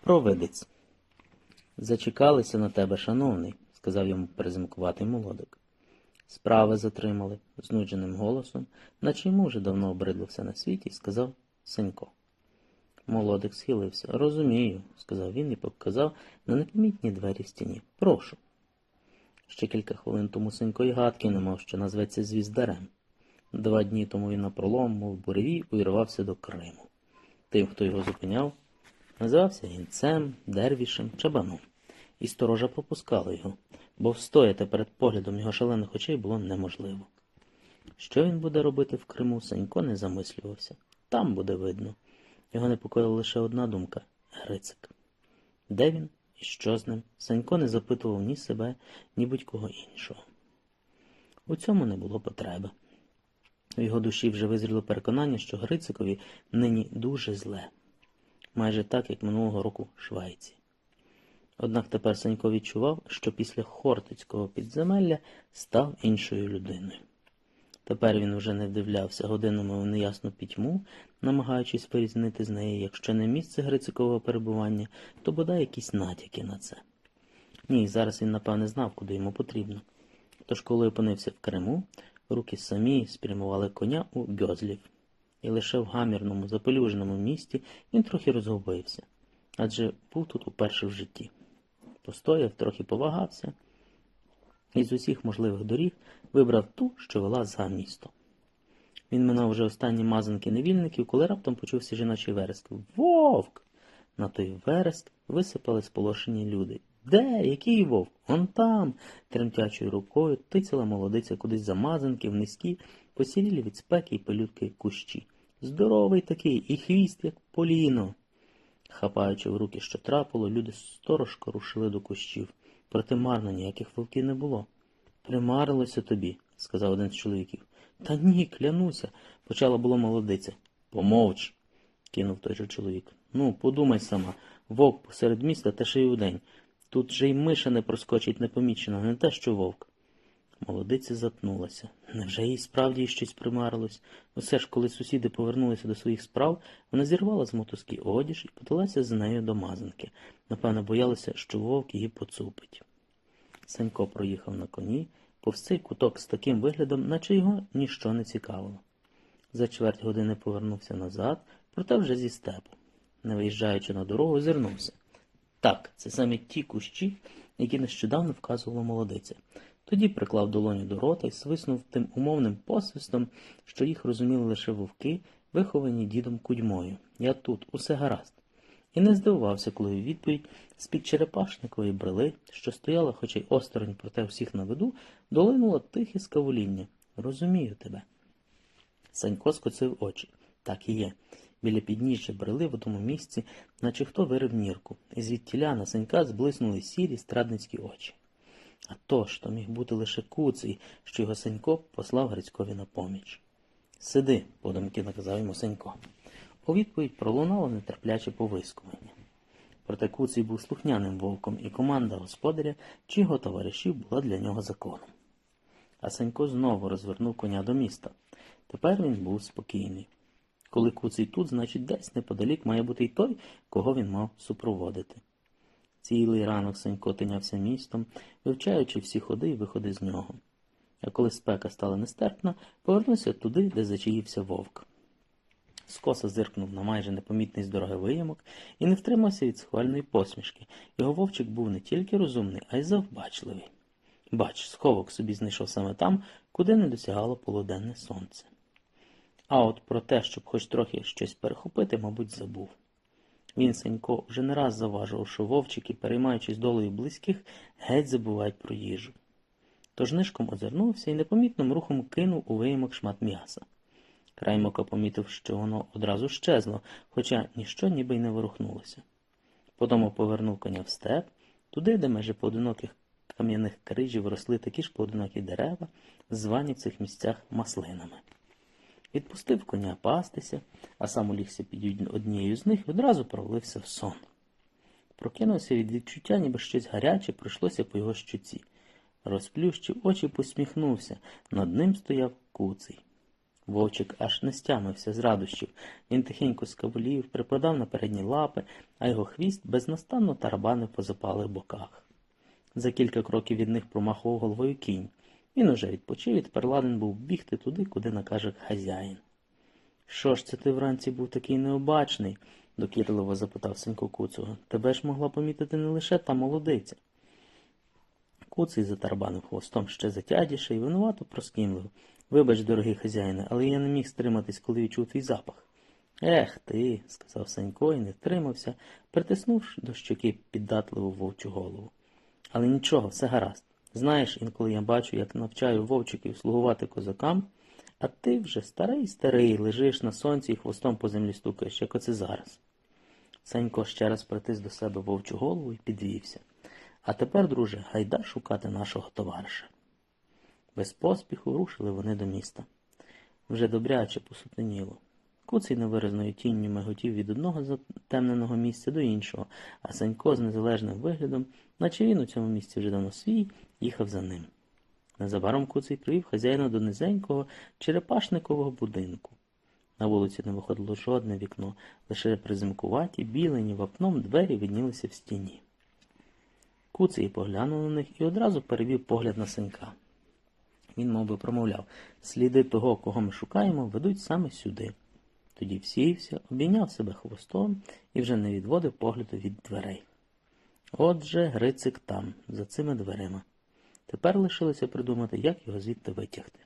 Провидець. Зачекалися на тебе, шановний, сказав йому приземкуватий молодик. Справи затримали, знудженим голосом, наче йому вже давно обридло все на світі, сказав Сенько. Молодик схилився. Розумію, сказав він і показав на непомітні двері в стіні. Прошу. Ще кілька хвилин тому Сенько й гадки не мав, що назветься звіздарем. Два дні тому він напролом, мов буревій, увірвався до Криму. Тим, хто його зупиняв, називався гінцем, дервішем, чабаном. І сторожа пропускала його, бо встояти перед поглядом його шалених очей було неможливо. Що він буде робити в Криму, Сенько не замислювався. Там буде видно. Його непокоїла лише одна думка Грицик. Де він і що з ним? Санько не запитував ні себе, ні будь-кого іншого. У цьому не було потреби. В його душі вже визріло переконання, що Грицикові нині дуже зле, майже так, як минулого року в Швейці. Однак тепер Санько відчував, що після Хортицького підземелля став іншою людиною. Тепер він уже не вдивлявся годинами в неясну пітьму, намагаючись вирізнити з неї, якщо не місце Грицикового перебування, то бодай якісь натяки на це. Ні, зараз він, напевне, знав, куди йому потрібно. Тож, коли опинився в Криму, руки самі спрямували коня у Гьозлів. І лише в гамірному, запелюженому місті він трохи розгубився, адже був тут уперше в житті. Постояв, трохи повагався, і з усіх можливих доріг вибрав ту, що вела за місто. Він минав вже останні мазанки невільників, коли раптом почувся жіночий вереск. Вовк! На той вереск висипали сполошені люди. Де? Який вовк? Он там, тремтячою рукою, тицяла молодиця кудись за мазанки в низькі, посірілі від спеки і пилютки кущі. Здоровий такий, і хвіст, як поліно. Хапаючи в руки, що трапило, люди сторожко рушили до кущів. Проте марно ніяких вовків не було. Примарилося тобі, сказав один з чоловіків. Та ні, клянуся, почала було молодиця. Помовч, кинув той же чоловік. Ну, подумай сама, вовк посеред міста та ще й удень. Тут же й миша не проскочить непомічено, не те, що вовк. Молодиця затнулася. Невже їй справді щось примарилось? Усе ж, коли сусіди повернулися до своїх справ, вона зірвала з мотузки одіж і подалася з нею до мазанки. Напевно, боялася, що вовк її поцупить. Санько проїхав на коні, повз цей куток з таким виглядом, наче його ніщо не цікавило. За чверть години повернувся назад, проте вже зі степу. Не виїжджаючи на дорогу, озирнувся. Так, це саме ті кущі, які нещодавно вказувала молодиця. Тоді приклав долоню до рота і свиснув тим умовним посвистом, що їх розуміли лише вовки, виховані дідом кудьмою. Я тут, усе гаразд. І не здивувався, коли у відповідь з-під черепашникової брели, що стояла, хоча й осторонь, проте всіх на виду, долинуло тихе скавуління. Розумію тебе. Санько скоцив очі. Так і є. Біля підніжжя брели в одному місці, наче хто вирив нірку, і звідтіля на Санька зблиснули сірі страдницькі очі. А то ж, міг бути лише куций, що його Сенько послав Грицькові на поміч. Сиди, подумки наказав йому Сенько. У відповідь пролунало нетерпляче повискування. Проте куций був слухняним вовком, і команда господаря чи його товаришів була для нього законом. А Сенько знову розвернув коня до міста. Тепер він був спокійний. Коли куций тут, значить десь неподалік має бути й той, кого він мав супроводити. Цілий ранок Сенько тинявся містом, вивчаючи всі ходи і виходи з нього. А коли спека стала нестерпна, повернувся туди, де зачаївся вовк. Скоса зиркнув на майже непомітний з дороги виямок і не втримався від схвальної посмішки. Його вовчик був не тільки розумний, а й завбачливий. Бач, сховок собі знайшов саме там, куди не досягало полуденне сонце. А от про те, щоб хоч трохи щось перехопити, мабуть, забув. Він, Сенько, вже не раз заважував, що вовчики, переймаючись долею близьких, геть забувають про їжу. Тож нишком озирнувся і непомітним рухом кинув у виямок шмат м'яса. Краймока помітив, що воно одразу щезло, хоча ніщо ніби й не ворухнулося. Потому повернув коня в степ, туди, де межі поодиноких кам'яних крижів росли такі ж поодинокі дерева, звані в цих місцях маслинами. Відпустив коня пастися, а сам улігся під однією з них і одразу провалився в сон. Прокинувся від відчуття, ніби щось гаряче пройшлося по його щуці. Розплющив очі, посміхнувся. Над ним стояв куций. Вовчик аж не стямився з радощів. Він тихенько скавулів, припадав на передні лапи, а його хвіст безнастанно тарабанив по запалих боках. За кілька кроків від них промахував головою кінь. Він уже відпочив і тепер ладен був бігти туди, куди накаже хазяїн. Що ж це ти вранці був такий необачний? докірливо запитав синько Куцуга. Тебе ж могла помітити не лише та молодиця. Куций затарабанив хвостом ще затядіше і винувато проскімлив. Вибач, дорогий хазяїне, але я не міг стриматись, коли відчув твій запах. Ех ти, сказав Санько і не втримався, притиснувши до щоки піддатливу вовчу голову. Але нічого, все гаразд. Знаєш, інколи я бачу, як навчаю вовчиків слугувати козакам, а ти вже старий старий, лежиш на сонці і хвостом по землі стукаєш, як оце зараз. Санько ще раз притис до себе вовчу голову і підвівся. А тепер, друже, гайда шукати нашого товариша. Без поспіху рушили вони до міста. Вже добряче посутеніло. Куций невиразною тінню миготів від одного затемненого місця до іншого, а Санько з незалежним виглядом, наче він у цьому місці вже давно свій, їхав за ним. Незабаром Куций привів хазяїна до низенького черепашникового будинку. На вулиці не виходило жодне вікно, лише приземкуваті, білені вапном двері виднілися в стіні. Куций поглянув на них і одразу перевів погляд на Санька. Він мов би, промовляв сліди того, кого ми шукаємо, ведуть саме сюди. Тоді всівся, обійняв себе хвостом і вже не відводив погляду від дверей. Отже, Грицик там, за цими дверима. Тепер лишилося придумати, як його звідти витягти.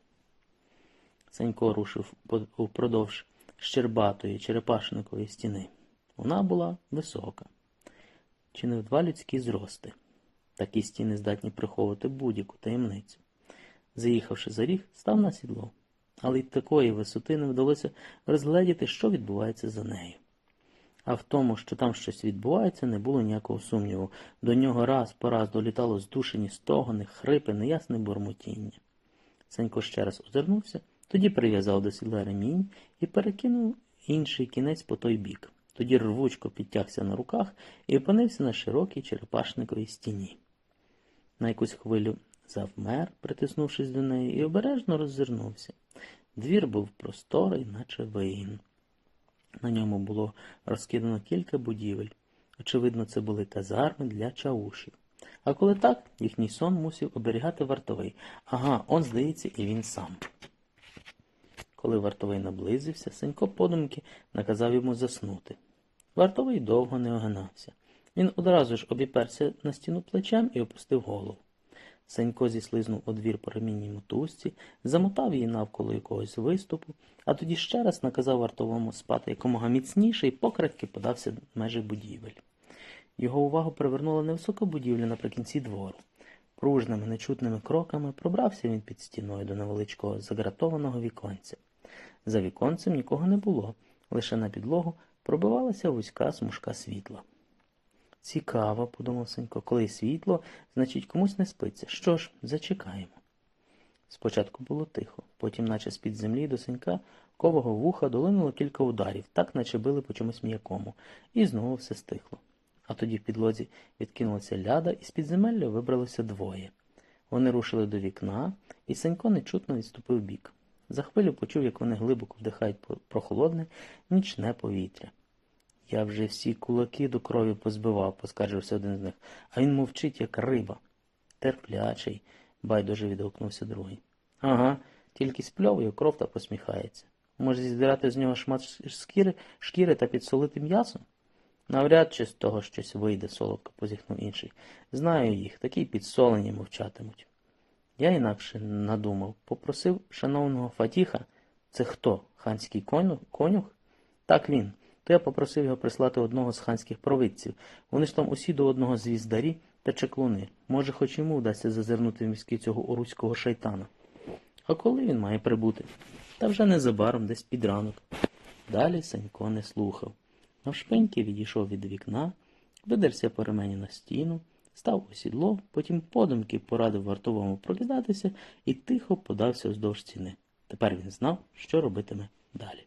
Санько рушив впродовж щербатої черепашникової стіни. Вона була висока, чи не в два людські зрости. Такі стіни здатні приховувати будь-яку таємницю. Заїхавши за ріг, став на сідло, але й такої висоти не вдалося розгледіти, що відбувається за нею. А в тому, що там щось відбувається, не було ніякого сумніву. До нього раз по раз долітало здушені стогони, хрипи, неясне бурмотіння. Сенько ще раз озирнувся, тоді прив'язав до сідла ремінь і перекинув інший кінець по той бік. Тоді рвучко підтягся на руках і опинився на широкій черепашниковій стіні. На якусь хвилю завмер, притиснувшись до неї, і обережно роззирнувся. Двір був просторий, наче виїн. На ньому було розкидано кілька будівель. Очевидно, це були казарми для чаушів. А коли так, їхній сон мусив оберігати вартовий. Ага, он, здається, і він сам. Коли вартовий наблизився, Сенько подумки наказав йому заснути. Вартовий довго не огинався. Він одразу ж обіперся на стіну плечем і опустив голову. Сенько зіслизнув у двір по ремінній мотузці, замотав її навколо якогось виступу, а тоді ще раз наказав вартовому спати якомога міцніше і покрадьки подався межі будівель. Його увагу привернула невисока будівля наприкінці двору. Пружними нечутними кроками пробрався він під стіною до невеличкого загратованого віконця. За віконцем нікого не було, лише на підлогу пробивалася вузька смужка світла. Цікаво, подумав Сенько, коли світло, значить комусь не спиться. Що ж, зачекаємо. Спочатку було тихо, потім, наче з-під землі до Сенька, кового вуха долинуло кілька ударів, так наче били по чомусь м'якому, і знову все стихло. А тоді в підлозі відкинулася ляда, і з підземелля вибралося двоє. Вони рушили до вікна, і Сенько нечутно відступив бік. За хвилю почув, як вони глибоко вдихають прохолодне, нічне повітря. Я вже всі кулаки до крові позбивав, поскаржився один з них, а він мовчить, як риба. Терплячий, байдуже відгукнувся другий. Ага, тільки спльовує кров та посміхається. Може, зіздирати з нього шмат шкіри, шкіри та підсолити м'ясо? Навряд чи з того щось вийде, солодко позіхнув інший. Знаю їх, такі підсолені мовчатимуть. Я інакше надумав, попросив шановного Фатіха, це хто? Ханський конюх? Так він. То я попросив його прислати одного з ханських провидців. Вони ж там усі до одного звіздарі та чеклуни. Може, хоч йому вдасться зазирнути в мізки цього оруського шайтана. А коли він має прибути? Та вже незабаром, десь під ранок. Далі Санько не слухав. Навшпеньки відійшов від вікна, видерся по ремені на стіну, став у сідло, потім подумки порадив вартовому прокидатися і тихо подався вздовж стіни. Тепер він знав, що робитиме далі.